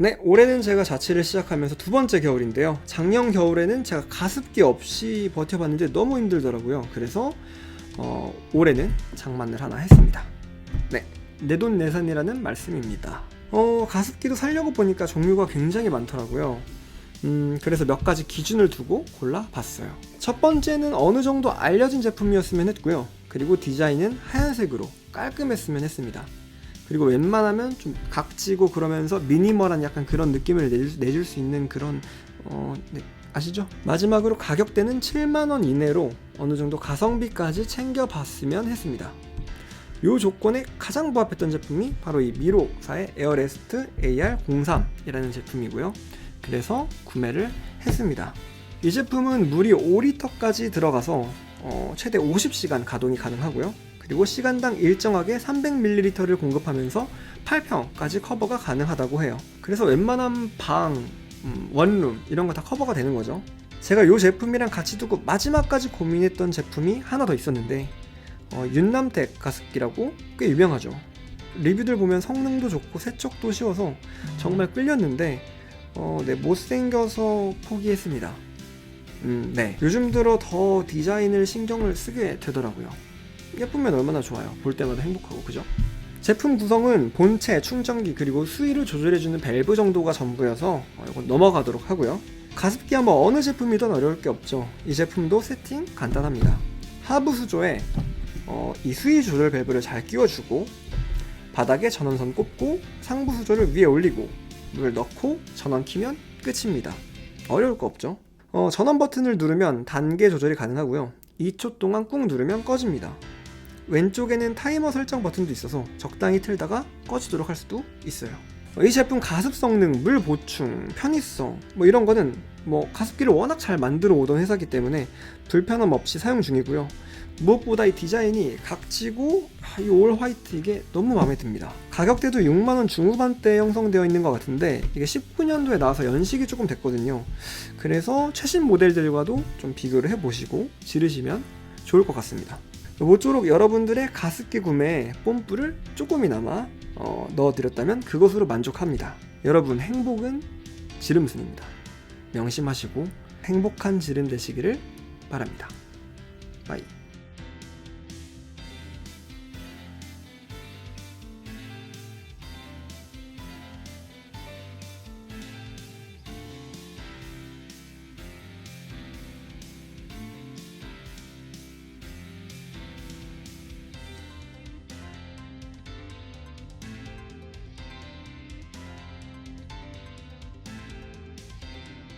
네, 올해는 제가 자취를 시작하면서 두 번째 겨울인데요. 작년 겨울에는 제가 가습기 없이 버텨봤는데 너무 힘들더라고요. 그래서 어, 올해는 장만을 하나 했습니다. 네, 내돈내산이라는 말씀입니다. 어, 가습기도 살려고 보니까 종류가 굉장히 많더라고요. 음, 그래서 몇 가지 기준을 두고 골라봤어요. 첫 번째는 어느 정도 알려진 제품이었으면 했고요. 그리고 디자인은 하얀색으로 깔끔했으면 했습니다. 그리고 웬만하면 좀 각지고 그러면서 미니멀한 약간 그런 느낌을 내줄, 내줄 수 있는 그런 어, 네, 아시죠? 마지막으로 가격대는 7만원 이내로 어느 정도 가성비까지 챙겨봤으면 했습니다. 이 조건에 가장 부합했던 제품이 바로 이 미로사의 에어레스트 AR03이라는 제품이고요. 그래서 구매를 했습니다. 이 제품은 물이 5리터까지 들어가서 어, 최대 50시간 가동이 가능하고요. 그리고 시간당 일정하게 300ml를 공급하면서 8평까지 커버가 가능하다고 해요. 그래서 웬만한 방, 음, 원룸 이런 거 다 커버가 되는 거죠. 제가 이 제품이랑 같이 두고 마지막까지 고민했던 제품이 하나 더 있었는데 어, 윤남텍 가습기라고 꽤 유명하죠. 리뷰들 보면 성능도 좋고 세척도 쉬워서 정말 끌렸는데 어, 네, 못생겨서 포기했습니다. 음, 네. 요즘 들어 더 디자인을 신경을 쓰게 되더라고요. 예쁘면 얼마나 좋아요. 볼 때마다 행복하고, 그죠? 제품 구성은 본체, 충전기, 그리고 수위를 조절해주는 밸브 정도가 전부여서 어, 이건 넘어가도록 하고요. 가습기 하면 어느 제품이든 어려울 게 없죠. 이 제품도 세팅 간단합니다. 하부 수조에 어, 이 수위 조절 밸브를 잘 끼워주고 바닥에 전원선 꼽고 상부 수조를 위에 올리고 물을 넣고 전원 키면 끝입니다. 어려울 거 없죠. 어, 전원 버튼을 누르면 단계 조절이 가능하고요. 2초 동안 꾹 누르면 꺼집니다. 왼쪽에는 타이머 설정 버튼도 있어서 적당히 틀다가 꺼지도록 할 수도 있어요. 어, 이 제품 가습 성능, 물 보충, 편의성 뭐 이런 거는 뭐 가습기를 워낙 잘 만들어 오던 회사기 때문에 불편함 없이 사용 중이고요. 무엇보다 이 디자인이 각지고 아, 이올 화이트 이게 너무 마음에 듭니다. 가격대도 6만원 중후반대에 형성되어 있는 것 같은데 이게 19년도에 나와서 연식이 조금 됐거든요. 그래서 최신 모델들과도 좀 비교를 해보시고 지르시면 좋을 것 같습니다. 모쪼록 여러분들의 가습기 구매에 뽐뿌를 조금이나마 어, 넣어드렸다면 그것으로 만족합니다. 여러분 행복은 지름순입니다. 명심하시고 행복한 지름 되시기를 바랍니다. 바이.